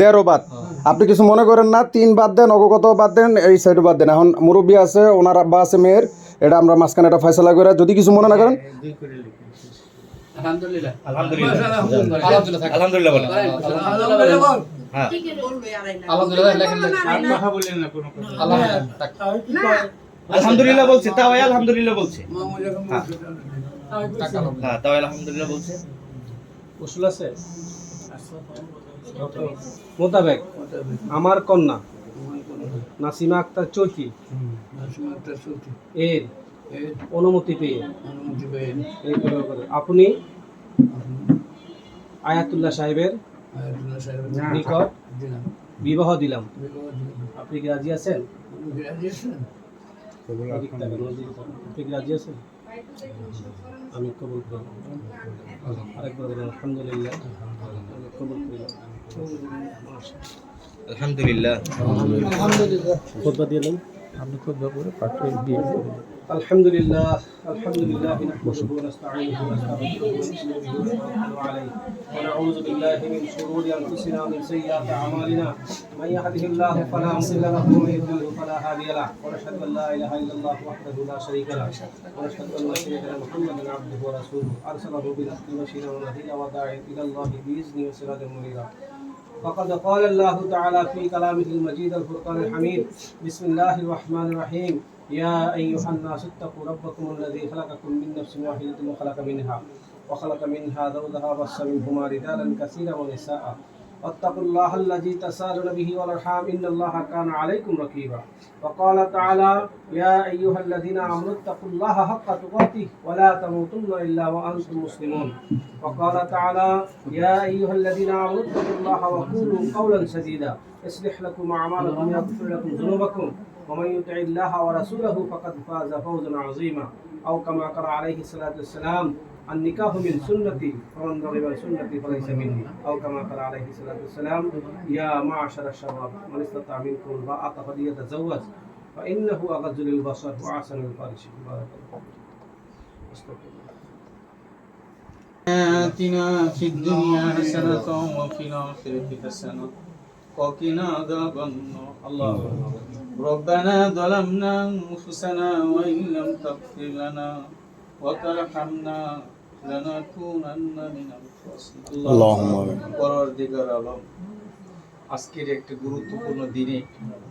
দেড়ো বাদ। আপনি কিছু মনে করেন না? তিন বাদ দেন অগগত বাদ দেন? এই সাইডও বাদ দেন। এখন মুরব্বী আছে ওনার আব্বা আছে মেয়ের। এটা আমরা মাঝখানে একটা ফয়সলা করে যদি কিছু মনে না করেন। আলহামদুলিল্লাহ। বলছে তাও আলহামদুলিল্লাহ বলছে। হ্যাঁ।, হ্যাঁ তাও আলহামদুলিল্লাহ বলছে। আছে? মোতাবেক। আমার কন্যা নাসিমা আক্তার চৌকি। এর অনুমতি পেয়ে। আপনি আয়াতুল্লাহ সাহেবের নিকট বিবাহ দিলাম। আপনি কি রাজি আছেন? আপনি কি রাজি আছেন? আমি কবুল করলাম আরেকবার বলুন আলহামদুলিল্লাহ আমি কবুল করলাম আলহামদুলিল্লাহ খুতবা দিয়ে الحمد لله الحمد لله نحمده ونستعينه ونستغفره عليه ونعوذ بالله من شرور أنفسنا ومن سيئات أعمالنا. من يهده الله فلا مضل له ومن يضلل فلا هادي له. ونشهد أن لا إله إلا الله وحده لا شريك له. ونشهد أن سيدنا محمدا عبده ورسوله. أرسله بالحق بشيرا ونذيرا وداعيا إلى الله بإذنه وسراجا منيرا. فقد قال الله تعالى في كلامه المجيد الفرقان الحميد. بسم الله الرحمن الرحيم. يا أيها الناس اتقوا ربكم الذي خلقكم من نفس واحدة وخلق منها وخلق منها زوجها وبث منهما رجالا كثيرا ونساء. واتقوا الله الذي تساءلون به والأرحام إن الله كان عليكم رقيبا. وقال تعالى يا أيها الذين آمنوا اتقوا الله حق تقاته ولا تموتن إلا وأنتم مسلمون. وقال تعالى يا أيها الذين آمنوا اتقوا الله وقولوا قولا سديدا. يصلح لكم أعمالكم ويغفر لكم ذنوبكم. ومن يطع الله ورسوله فقد فاز فوزا عظيما. أو كما قال عليه الصلاة والسلام النكاح من سنتي فمن رغب عن سنتي فليس مني. أو كما قال عليه الصلاة والسلام يا معشر الشباب من استطاع منكم الباءة فليتزوج. فإنه اغض للبصر وأحسن للفرج بارك الله آتنا في الدنيا حسنة وفي الآخرة حسنة وقنا عذاب النار. الله. ربنا ظلمنا أنفسنا وإن لم تغفر لنا وترحمنا আজকের একটি গুরুত্বপূর্ণ দিনে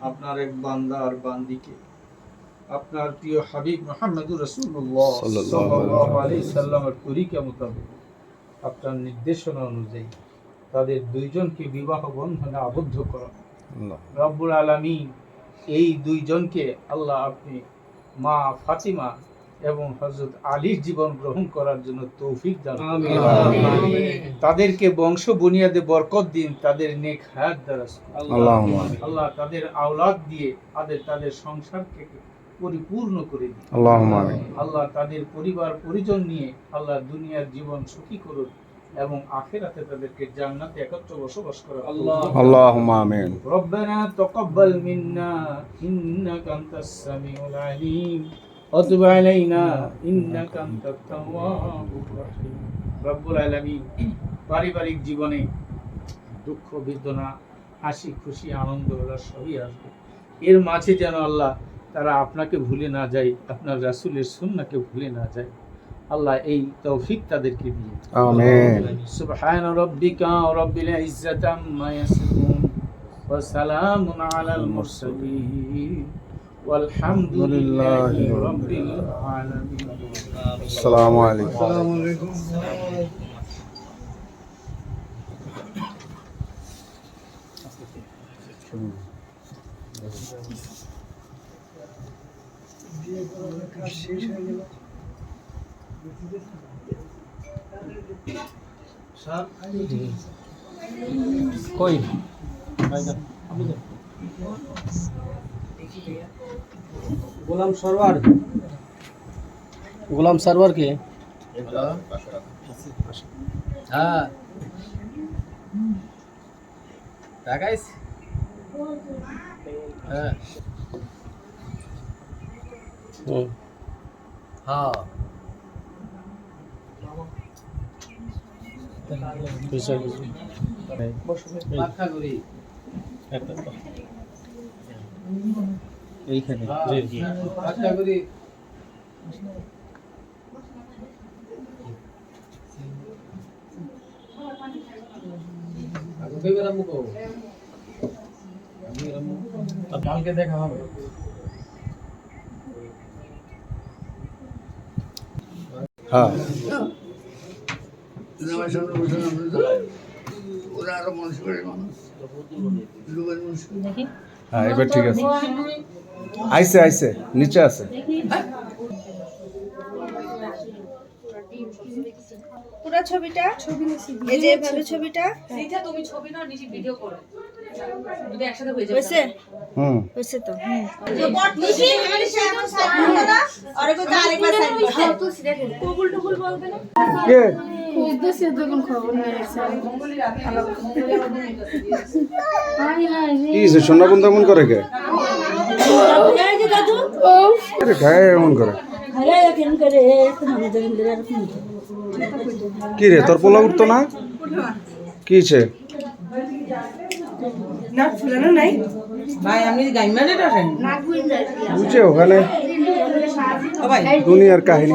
আপনার এক বান্দা আর বান্দিকে আপনার প্রিয় হাবিব মোহাম্মদ তরিকা মোতাবেক আপনার নির্দেশনা অনুযায়ী তাদের দুইজনকে বিবাহ বন্ধনে আবদ্ধ করা। রব্বুল আলমী এই দুইজনকে আল্লাহ আপনি মা ফাতিমা এবং হজরত আলীর জীবন গ্রহণ করার জন্য তৌফিক দান তাদেরকে বংশ বুনিয়াদে বরকত দিন তাদের নেক হায়াত দ্বারা আল্লাহ তাদের আওলাদ দিয়ে তাদের তাদের সংসারকে পরিপূর্ণ করে দিন। আল্লাহ তাদের পরিবার পরিজন নিয়ে আল্লাহ দুনিয়ার জীবন সুখী করুন এবং আখেরাতে তাদেরকে জান্নাতে একত্র বসবাস করা আল্লাহ আল্লাহুম্মা আমিন। রব্বানা তাকাব্বাল মিন্না ইন্নাকা আনতাস সামিউল আলিম। অতুব আলাইনা ইন্নাকা আনতাত তাওয়াবুর রহিম। রব্বুল আলামিন পারিবারিক জীবনে দুঃখ বেদনা হাসি খুশি আনন্দ ওরা সবই আসবে। এর মাঝে যেন আল্লাহ তারা আপনাকে ভুলে না যায় আপনার রাসুলের সুন্নাকে ভুলে না যায়। আল্লাহ এই তৌফিক তাদেরকে দিয়ে আমিন। সুবহান ইয়াসিফুন ওয়া সালামুন আলাল মুরসালিন। والحمد لله رب العالمين. السلام عليكم. السلام عليكم. গোলাম সরওয়ার। গোলাম সরওয়ার কে? হ্যাঁ। দেখাইস হ্যাঁ। হুম। হ্যাঁ। করি এইখানে। জি করি। কালকে দেখা হবে। হ্যাঁ। ওরা আরও মানুষ করে মানুষ হ্যাঁ এবার ঠিক আছে। আইসে আইসে নিচে আছে। পুরো ছবিটা? এই যে এভাবে ছবিটা? তুমি ছবি নাও নিজে ভিডিও করো। যদি একসাথে হয়ে যাবে। হয়েছে? হুম। হয়েছে তো? হুম। কবুল টুকুল বলবে না? কে? বুঝতেছি তখন খবর নিয়ে আসছে হাই হাই রে কি বন্ধু এমন করে কে? আরে গায়ে এমন করে কি রে তোর পোলা উঠতো না? কি হয়েছে? বুঝছে ওখানে। দুনিয়ার কাহিনী।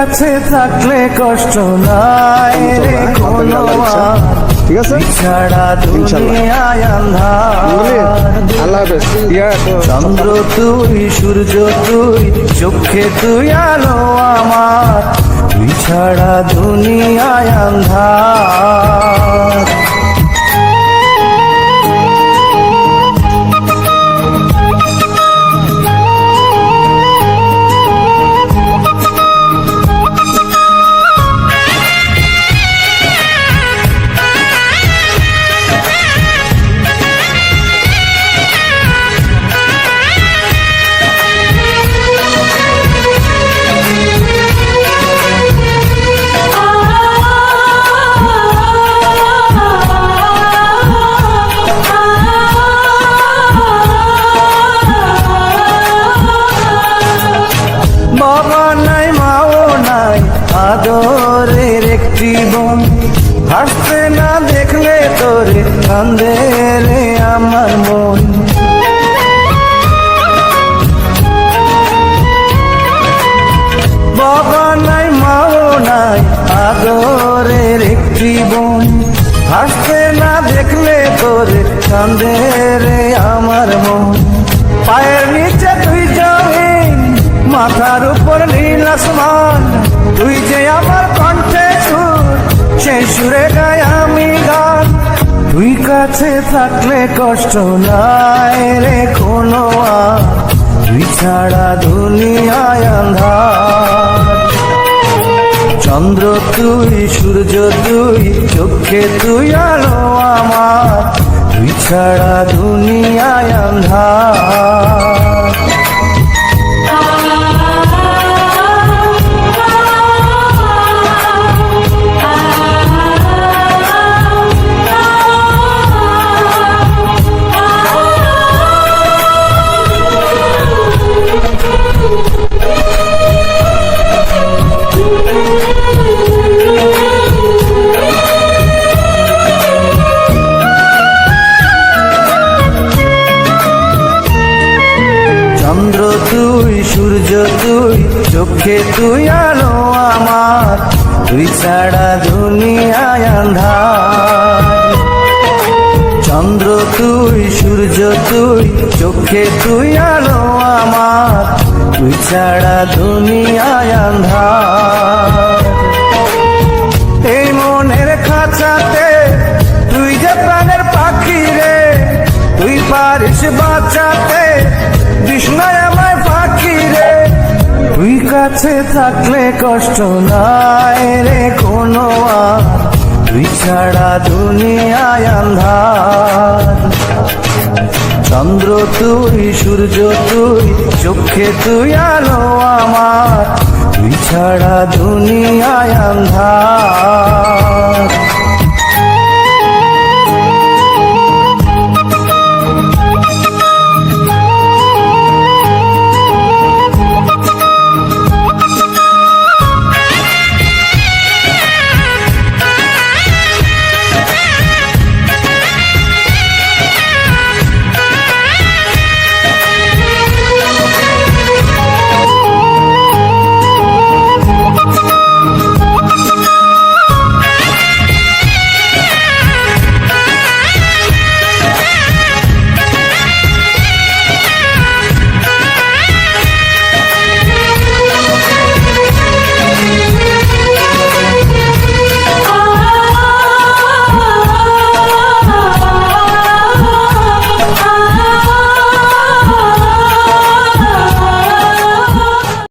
কাছে থাকলে কষ্ট নাই রে কোনো। ঠিক আছে? ছাড়া দুনিয়ায় আল্লাহ চন্দ্র তুই সূর্য তুই চোখে তুই আলো আমার। তুই ছাড়া দুনিয়ায় আন্ধার। একটি হাসতে না দেখলে তোরে কান্দে রে আমার মন। পায়ের নিচে তুই জমিন, মাথার উপর নীল আসমান। তুই যে আমার কণ্ঠে সুর সেই সুরে গায় আমি গান। তুই কাছে থাকলে কষ্ট নাই রে কোনো তুই ছাড়া দুনিয়ায় আন্ধার চন্দ্র তুই সূর্য তুই চোখে তুই আলো আমার। তুই ছাড়া দুনিয়ায় আন্ধার চোখে তুই আলো আমার তুই ছাড়া দুনিয়ায় আন্ধার চন্দ্র তুই, সূর্য তুই, চোখে তুই আলো আমার তুই ছাড়া দুনিয়ায় আন্ধার কাছে থাকলে কষ্ট নাই রে কোনো আর। তুই ছাড়া দুনিয়ায় আন্ধার। চন্দ্র তুই, সূর্য তুই, চোখে তুই, আলো আমার। তুই ছাড়া দুনিয়ায় আন্ধার।